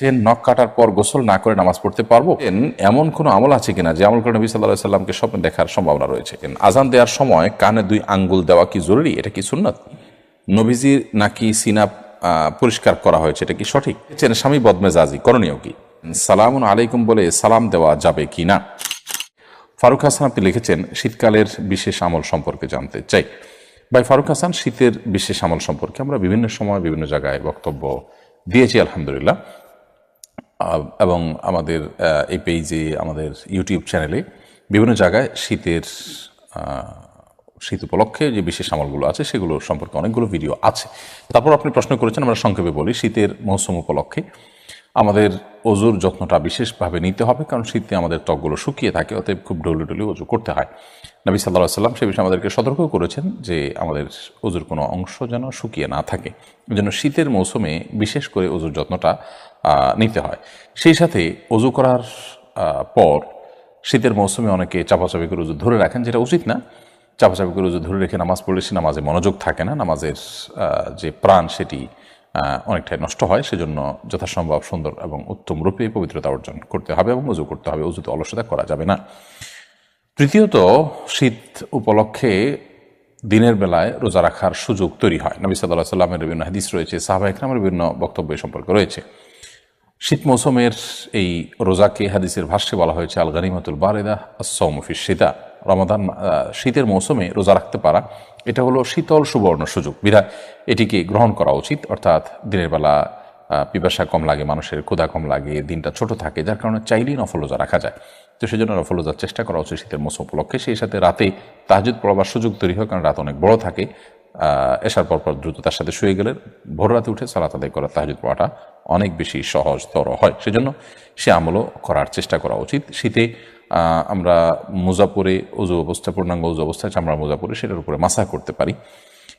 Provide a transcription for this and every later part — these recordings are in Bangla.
যে নখ কাটার পর গোসল না করে নামাজ পড়তে পারব? এমন কোনো আমল আছে কিনা যে আমল করে নবী সাল্লাহ সাল্লামকে স্বপ্নে দেখার সম্ভাবনা রয়েছে? আজান দেওয়ার সময় কানে দুই আঙ্গুল দেওয়া কি জরুরি? এটা কি সুন্নত? নবীজির নাকি সিনা পরিষ্কার করা হয়েছে? এটা কি সঠিক? চেন স্বামী বদমেজাজি, করণীয় কি? সালামুন আলাইকুম বলে সালাম দেওয়া যাবে কি না ফারুক হাসান আপনি লিখেছেন, শীতকালের বিশেষ আমল সম্পর্কে জানতে চাই। ভাই, ফারুক হাসান, শীতের বিশেষ আমল সম্পর্কে আমরা বিভিন্ন সময় বিভিন্ন জায়গায় বক্তব্য দিয়েছি, আলহামদুলিল্লাহ। এবং আমাদের এই পেজে, আমাদের ইউটিউব চ্যানেলে বিভিন্ন জায়গায় শীতের শীত উপলক্ষে যে বিশেষ আমলগুলো আছে, সেগুলো সম্পর্কে অনেকগুলো ভিডিও আছে। তারপর আপনি প্রশ্ন করেছেন, আমরা সংক্ষেপে বলি, শীতের মৌসুম উপলক্ষে আমাদের অজুর যত্নটা বিশেষভাবে নিতে হবে, কারণ শীতে আমাদের ত্বকগুলো শুকিয়ে থাকে, অতএব খুব ডলে অজু করতে হয়। নবী সাল্লাহ সাল্লাম সে বিষয়ে আমাদেরকে সতর্ক করেছেন যে আমাদের অজুর কোনো অংশ যেন শুকিয়ে না থাকে, যেন শীতের মৌসুমে বিশেষ করে অজুর যত্নটা নিতে হয়। সেই সাথে অজু করার পর শীতের মৌসুমে অনেকে চাপাচাপি করে উজু ধরে রাখেন, যেটা উচিত না। চাপাচাপি করে উজু ধরে রেখে নামাজ পড়লে সে নামাজে মনোযোগ থাকে না, নামাজের যে প্রাণ সেটি অনেকটাই নষ্ট হয়, সেজন্য যথাসম্ভব সুন্দর এবং উত্তম রূপে পবিত্রতা অর্জন করতে হবে এবং উজু করতে হবে। উজুতে অলসতা করা যাবে না। তৃতীয়ত, শীত উপলক্ষে দিনের বেলায় রোজা রাখার সুযোগ তৈরি হয়। নবী সাল্লাহ সাল্লামের বিভিন্ন হাদিস রয়েছে, সাহাবা ইকরামের বিভিন্ন বক্তব্য সম্পর্কে রয়েছে। শীত মৌসুমের এই রোজাকে হাদিসের ভাষ্যে বলা হয়েছে আল গানিমাতুল বারেদা সৌমফিস শীতা রমাদান শীতের মৌসুমে রোজা রাখতে পারা, এটা হলো শীতল সুবর্ণ সুযোগ। বিধায় এটিকে গ্রহণ করা উচিত, অর্থাৎ দিনের বেলা পিপাসা কম লাগে, মানুষের ক্ষুধা কম লাগে, দিনটা ছোট থাকে, যার কারণে চাইলেই নফল রোজা রাখা যায়। তো সেই জন্য নফল রোজার চেষ্টা করা উচিত শীতের মৌসুম উপলক্ষে। সেই সাথে রাতে তাহাজুদ পড়বার সুযোগ তৈরি হয়, কারণ রাত অনেক বড় থাকে। এসার পর পর দ্রুত তার সাথে শুয়ে গেলে ভোর রাতে উঠে সালাত আদায় করা তাহাজুদ পড়াটা অনেক বেশি সহজতর হয়। সেজন্য সে আমলও করার চেষ্টা করা উচিত। শীতে আমরা মোজা উজু অবস্থা, পূর্ণাঙ্গ উজু অবস্থায় চামড়া মোজা পরে সেটার উপরে মাসা করতে পারি।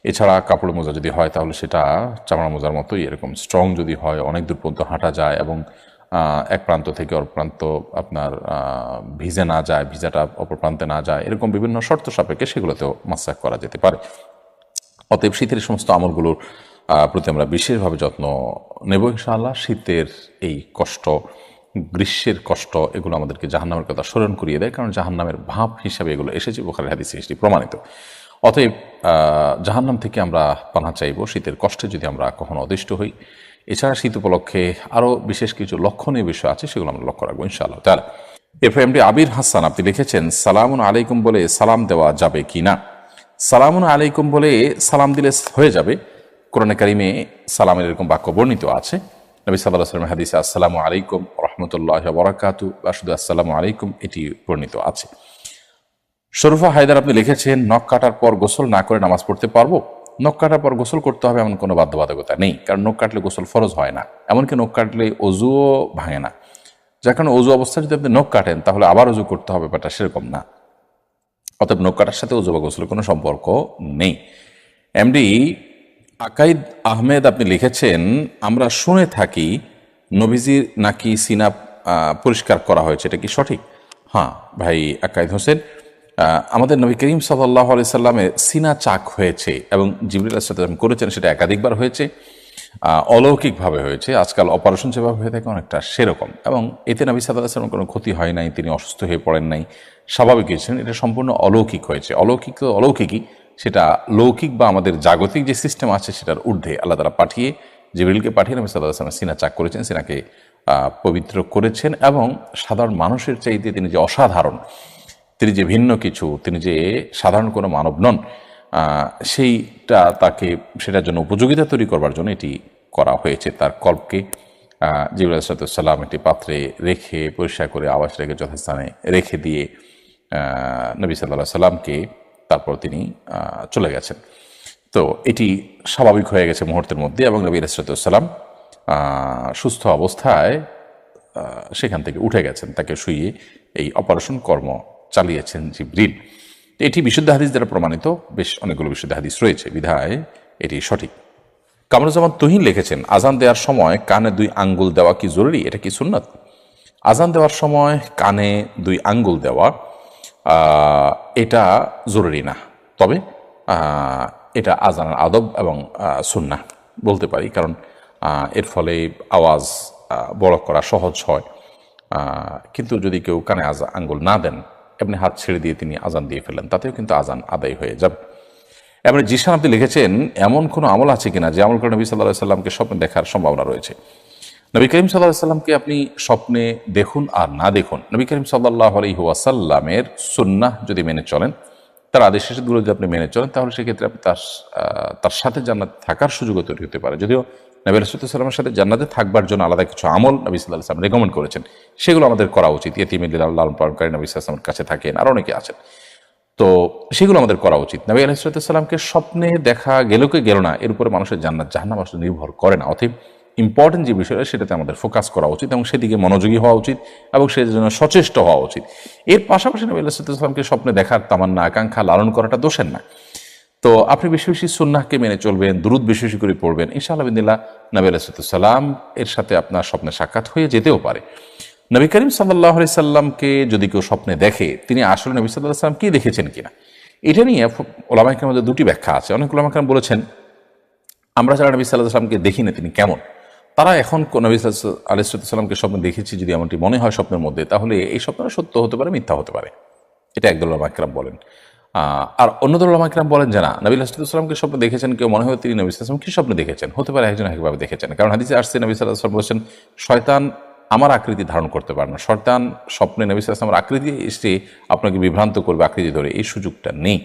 এছাড়া কাপড় মোজা যদি হয় তাহলে সেটা চামড়া মোজার মতোই এরকম স্ট্রং যদি হয়, অনেক দূর পর্যন্ত হাঁটা যায় এবং এক প্রান্ত থেকে অপর প্রান্ত আপনার ভিজে না যায়, ভিজাটা অপর প্রান্তে না যায়, এরকম বিভিন্ন শর্ত সাপেক্ষে সেগুলোতেও মাসাক করা যেতে পারে। অতএব শীতের সমস্ত আমলগুলোর প্রতি আমরা বিশেষভাবে যত্ন নেব ইনশাআল্লাহ। শীতের এই কষ্ট গ্রীষ্মের কষ্ট, এগুলো আমাদেরকে জাহান্নামের কথা স্মরণ করিয়ে দেয়। কারণ জাহান্নামের ভাব হিসাবে এগুলো এসেছে, বোখারের হাদিসে এসেছি প্রমাণিত। অতএব জাহান্নাম থেকে আমরা পানা চাইব, শীতের কষ্টে যদি আমরা কখনো অদিষ্ট হই। এছাড়া শীত উপলক্ষে আরও বিশেষ কিছু লক্ষণীয় বিষয় আছে, সেগুলো আমরা লক্ষ্য রাখব, ইনশাআল্লাহ তাহলে এরপর এমডি আবির হাসান, আপনি লিখেছেন, সালামুন আলাইকুম বলে সালাম দেওয়া যাবে কি না? সালামুন আলাইকুম বলে সালাম দিলে হয়ে যাবে। কোরআনে কারিমে সালামের এরকম বাক্য বর্ণিত আছে। নবী সাল্লাহ সাল্লাম হাদিসে, আসসালামু আলাইকুম রহমতুল্লাহ বরাকাতু। বা শুধু আসসালামু আলাইকুম, এটি বর্ণিত আছে। শরুফা হায়দার আপনি লিখেছেন, নখ কাটার পর গোসল না করে নামাজ পড়তে পারব? নখ কাটার পর গোসল করতে হবে এমন কোনো বাধ্যবাধকতা নেই, কারণ নখ কাটলে গোসল ফরজ হয় না। এমনকি নখ কাটলে অজুও ভাঙে না। যার কারণে অজু অবস্থায় যদি আপনি নখ কাটেন, তাহলে আবার অজু করতে হবে, ব্যাপারটা সেরকম না। অতএব নখ কাটার সাথে অজু বা গোসলের কোনো সম্পর্ক নেই। এমডি আকাইদ আহমেদ আপনি লিখেছেন, আমরা শুনে থাকি নবীজির নাকি সিনা পরিষ্কার করা হয়েছে, এটা কি সঠিক? হ্যাঁ ভাই আকাইদ হোসেন আমাদের নবী করিম সাল্লাহ আলি সাল্লামের সিনা চাক হয়েছে এবং জিবরুল সাল্লাম করেছেন, সেটা একাধিকবার হয়েছে অলৌকিকভাবে হয়েছে, আজকাল অপারেশন যেভাবে হয়ে থাকে অনেকটা সেরকম, এবং এতে নবী সাল্লাম কোনো ক্ষতি হয় নাই, তিনি অসুস্থ হয়ে পড়েন নাই স্বাভাবিক হয়েছেন এটা সম্পূর্ণ অলৌকিক হয়েছে, অলৌকিক তো অলৌকিকই, সেটা লৌকিক বা আমাদের জাগতিক যে সিস্টেম আছে, সেটার ঊর্ধ্বে আল্লাহ তালা পাঠিয়ে জিবরিলকে পাঠিয়ে নবী সাল্লাহ সাল্লাম সিনা চাক করেছেন, সিনাকে পবিত্র করেছেন এবং সাধারণ মানুষের চাইতে তিনি যে অসাধারণ, তিনি যে ভিন্ন কিছু, তিনি যে সাধারণ কোনো মানব নন সেইটা তাকে, সেটার জন্য উপযোগিতা তৈরি করবার জন্য এটি করা হয়েছে। তার কল্পকে জিবুল সালাম একটি পাত্রে রেখে, পরিষ্কার করে আবাস রেখে যথাস্থানে রেখে দিয়ে নবী সাল্লাহ সাল্লামকে তারপর তিনি চলে গেছেন। তো এটি স্বাভাবিক হয়ে গেছে মুহূর্তের মধ্যে এবং নবী রাসরাতাম সুস্থ অবস্থায় সেখান থেকে উঠে গেছেন, তাকে শুয়ে এই অপারেশন কর্ম চালিয়েছেন জিব্রিল। এটি বিশুদ্ধ হাদিস দ্বারা প্রমাণিত, বেশ অনেকগুলো বিশুদ্ধ হাদিস রয়েছে, বিধায় এটি সঠিক। কামরুজ্জামান তুহিন লিখেছেন, আজান দেওয়ার সময় কানে দুই আঙ্গুল দেওয়া কি জরুরি? এটা কি সুন্নত? আজান দেওয়ার সময় কানে দুই আঙ্গুল দেওয়া এটা জরুরি না। তবে এটা আজানের আদব এবং সুন্না বলতে পারি। কারণ এর ফলে আওয়াজ বড় করা সহজ হয়। কিন্তু যদি কেউ কানে আজা, আঙ্গুল না দেন, এমনি হাত ছেড়ে দিয়ে তিনি আজান দিয়ে ফেলেন তাতেও কিন্তু আজান আদায় হয়ে যাবে। এমনি জিসান আপনি লিখেছেন, এমন কোনো আমল আছে কিনা যে আমল করে নবী সাল্লাহ সাল্লামকে স্বপ্নে দেখার সম্ভাবনা রয়েছে? নবী করিম সাল্লাহ সাল্লামকে আপনি স্বপ্নে দেখুন আর না দেখুন, নবী করিম সাল্লাহ আলহিহাসাল্লামের সুন্নাহ যদি মেনে চলেন তার আদেশ শেষগুলো যদি আপনি মেনে চলেন, তাহলে সেক্ষেত্রে আপনি তার তার সাথে জান্নাত থাকার সুযোগও তৈরি হতে পারে। যদিও নবী রসুলামের সাথে জান্নাতে থাকবার জন্য আলাদা কিছু আমল নবী সাল্লাহ সাল্লাম রেকমেন্ড করেছেন, সেগুলো আমাদের করা উচিত। ইতিমিল্লা লালন পালনকারী নবী সাল্লামের কাছে থাকেন, আর অনেকে আছেন। তো সেগুলো আমাদের করা উচিত। নবী আলাইসালামকে স্বপ্নে দেখা গেল কি গেল না, এর উপরে মানুষের জান্নাত জাহান্নাম আসলে নির্ভর করে না। অতএব ইম্পর্টেন্ট যে বিষয়টা, সেটাতে আমাদের ফোকাস করা উচিত এবং সেদিকে মনোযোগী হওয়া উচিত এবং সেই জন্য সচেষ্ট হওয়া উচিত। এর পাশাপাশি নবী আলাইসালামকে স্বপ্নে দেখার তামান্না, আকাঙ্ক্ষা লালন করাটা দোষের না। তো আপনি বেশি বেশি সুন্নাহকে মেনে চলবেন, দুরুদ বেশি বেশি করে পড়বেন, ইনশাআল্লাহ বিদিল্লাহ নবী আলাইসালাম এর সাথে আপনার স্বপ্নে সাক্ষাৎ হয়ে যেতেও পারে। নবী করিম সাল্লাহ সাল্লামকে যদি কেউ স্বপ্নে দেখে, তিনি আসলে নবী সাল্লাহ সাল্লাম কি দেখেছেন কিনা? এটা নিয়ে ওলামাইকের মধ্যে দুটি ব্যাখ্যা আছে। অনেক ওলামাইকার বলেছেন, আমরা যারা নবী সাল্লাহ সাল্লামকে দেখি না তিনি কেমন? তারা এখন নবী আলাইসাল্লামকে স্বপ্ন দেখেছি, যদি এমনটি মনে হয় স্বপ্নের মধ্যে, তাহলে এই স্বপ্নটা সত্য হতে পারে, মিথ্যা হতে পারে। এটা একদল ওলামাইকরাম বলেন। আর অন্য দল ওলামাইকরাম বলেন যে না, নবী আলাইসাল্লামকে স্বপ্ন দেখেছেন, কেউ মনে হয় তিনি নবী সাল্লাম কি স্বপ্নে দেখেছেন। হতে পারে একজন একভাবে দেখেছেন। কারণ হাদিসে আসছে, নবী সাল্লাম বলেছেন, শয়তান আমার আকৃতি ধারণ করতে পারে না। শয়তান স্বপ্নে নবী সাল্লামের আকৃতি এসে আপনাকে বিভ্রান্ত করবে, আকৃতি ধরে। এই সুযোগটা নেই।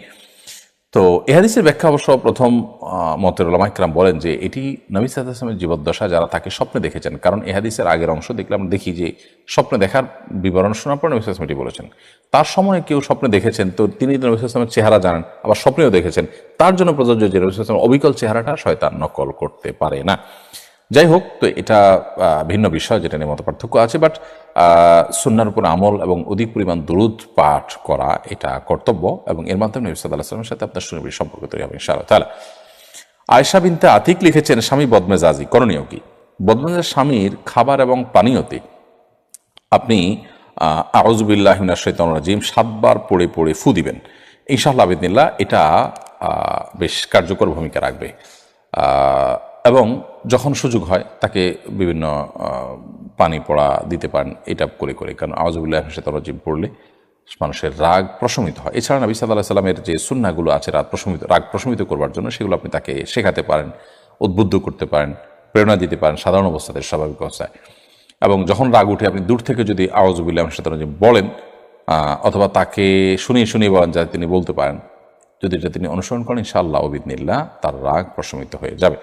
তো এহাদিসের ব্যাখ্যা অবশ্য প্রথম মতের ওলামাইকরাম বলেন যে এটি নবী সাদামের জীবদ্দশা যারা তাকে স্বপ্নে দেখেছেন, কারণ এহাদিসের আগের অংশ দেখলে আমরা দেখি যে স্বপ্নে দেখার বিবরণ শোনার পর নবী সাদামেটি বলেছেন। তার সময় কেউ স্বপ্নে দেখেছেন, তো তিনি নবী সাদামের চেহারা জানেন, আবার স্বপ্নেও দেখেছেন। তার জন্য প্রযোজ্য যে নবী সাদামের অবিকল চেহারাটা শয়তান নকল করতে পারে না। যাই হোক তো এটা ভিন্ন বিষয় যেটা নিয়ে মত পার্থক্য আছে বাট সুন্নার উপর আমল এবং অধিক পরিমাণ দুরুদ পাঠ করা এটা কর্তব্য এবং এর মাধ্যমে নবী সাল্লাহ সাল্লামের সাথে আপনার সুনিবিড় সম্পর্ক তৈরি হবে, ইনশাআল্লাহ তাহলে আয়সা বিনতে আতিক লিখেছেন, স্বামী বদমেজাজি, করণীয় কি? বদমেজাজ স্বামীর খাবার এবং পানীয়তে আপনি আউজুবিল্লাহিনা শৈতন রাজিম সাতবার পড়ে পড়ে ফু দিবেন। ইনশাআল্লাহ আবিদিল্লা এটা বেশ কার্যকর ভূমিকা রাখবে। এবং যখন সুযোগ হয়, তাকে বিভিন্ন পানি পড়া দিতে পারেন, এটা করে করে। কারণ আউজুবিল্লাহ শৈতন রাজিম পড়লে মানুষের রাগ প্রশমিত হয়। এছাড়া নবী সাল্লাহ সাল্লামের যে সুন্নাগুলো আছে, রাগ প্রশমিত রাগ প্রশমিত করবার জন্য সেগুলো আপনি তাকে শেখাতে পারেন, উদ্বুদ্ধ করতে পারেন, প্রেরণা দিতে পারেন সাধারণ অবস্থাতে স্বাভাবিক অবস্থায়। এবং যখন রাগ উঠে, আপনি দূর থেকে যদি আওয়াজুবিল্লাহ সাথে বলেন অথবা তাকে শুনিয়ে শুনিয়ে বলেন যাতে তিনি বলতে পারেন, যদি এটা তিনি অনুসরণ করেন, ইনশাআল্লাহ অবিদনিল্লাহ তার রাগ প্রশমিত হয়ে যাবে।